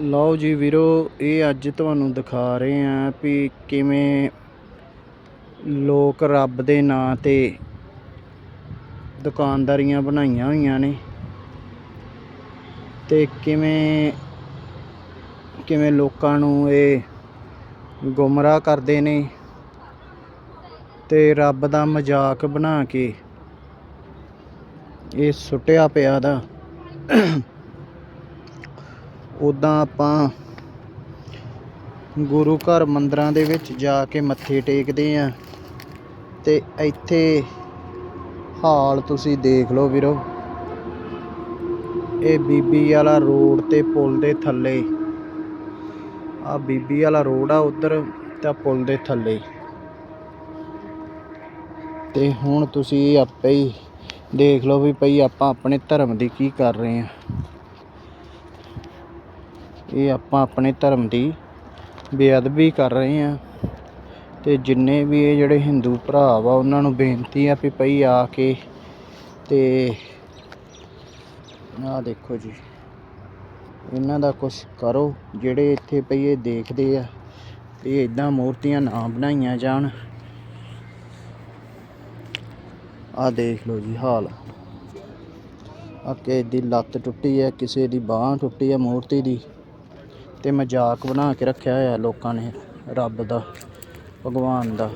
ਲਓ ਜੀ ਵੀਰੋ, ਇਹ ਅੱਜ ਤੁਹਾਨੂੰ ਦਿਖਾ ਰਹੇ ਆਂ ਵੀ ਕਿਵੇਂ ਲੋਕ ਰੱਬ ਦੇ ਨਾਂ ਤੇ ਦੁਕਾਨਦਾਰੀਆਂ ਬਣਾਈਆਂ ਹੋਈਆਂ ਨੇ ਤੇ ਕਿਵੇਂ ਕਿਵੇਂ ਲੋਕਾਂ ਨੂੰ ਇਹ ਗੁੰਮਰਾਹ ਕਰਦੇ ਨੇ ਤੇ ਰੱਬ ਦਾ ਮਜ਼ਾਕ ਬਣਾ ਕੇ ਇਹ ਸੁੱਟਿਆ ਪਿਆ ਦਾ। ਉਦਾਂ ਆਪਾਂ ਗੁਰੂ ਘਰ ਮੰਦਰਾਂ ਦੇ ਵਿੱਚ ਜਾ ਕੇ ਮੱਥੇ ਟੇਕਦੇ ਆ। ਤੇ ਇੱਥੇ ਹਾਲ ਤੁਸੀਂ ਦੇਖ ਲਓ ਵੀਰੋ। ਇਹ ਬੀਬੀ ਵਾਲਾ ਰੋਡ ਤੇ ਪੁਲ ਦੇ ਥੱਲੇ। ਆ ਬੀਬੀ ਵਾਲਾ ਰੋਡ ਆ, ਉਧਰ ਤਾਂ ਪੁਲ ਦੇ ਥੱਲੇ। ਤੇ ਹੁਣ ਤੁਸੀਂ ਆਪੇ ਹੀ ਦੇਖ ਲਓ ਵੀ ਭਈ ਆਪਾਂ ਆਪਣੇ ਧਰਮ ਦੀ ਕੀ ਕਰ ਰਹੇ ਆ। ਇਹ ਆਪਾਂ ਆਪਣੇ ਧਰਮ ਦੀ ਬੇਅਦਬੀ ਕਰ ਰਹੇ ਹਾਂ। ਤੇ ਜਿੰਨੇ ਵੀ ਇਹ ਜਿਹੜੇ ਹਿੰਦੂ ਭਰਾ ਵਾ, ਉਹਨਾਂ ਨੂੰ ਬੇਨਤੀ ਆ ਵੀ ਭਈ ਆ ਕੇ ਤੇ ਆਹ ਦੇਖੋ ਜੀ, ਇਹਨਾਂ ਦਾ ਕੁਝ ਕਰੋ, ਜਿਹੜੇ ਇੱਥੇ ਭਈ ਇਹ ਦੇਖਦੇ ਆ, ਵੀ ਇਦਾਂ ਮੂਰਤੀਆਂ ਨਾ ਬਣਾਈਆਂ ਜਾਣ। ਆਹ ਦੇਖ ਲਓ ਜੀ ਹਾਲ। ਆ ਕਿਸੇ ਦੀ ਲੱਤ ਟੁੱਟੀ ਹੈ, ਕਿਸੇ ਦੀ ਬਾਹ ਟੁੱਟੀ ਹੈ ਮੂਰਤੀ ਦੀ। ਤੇ ਮਜ਼ਾਕ ਬਣਾ ਕੇ ਰੱਖਿਆ ਹੋਇਆ ਲੋਕਾਂ ਨੇ ਰੱਬ ਦਾ ਭਗਵਾਨ ਦਾ।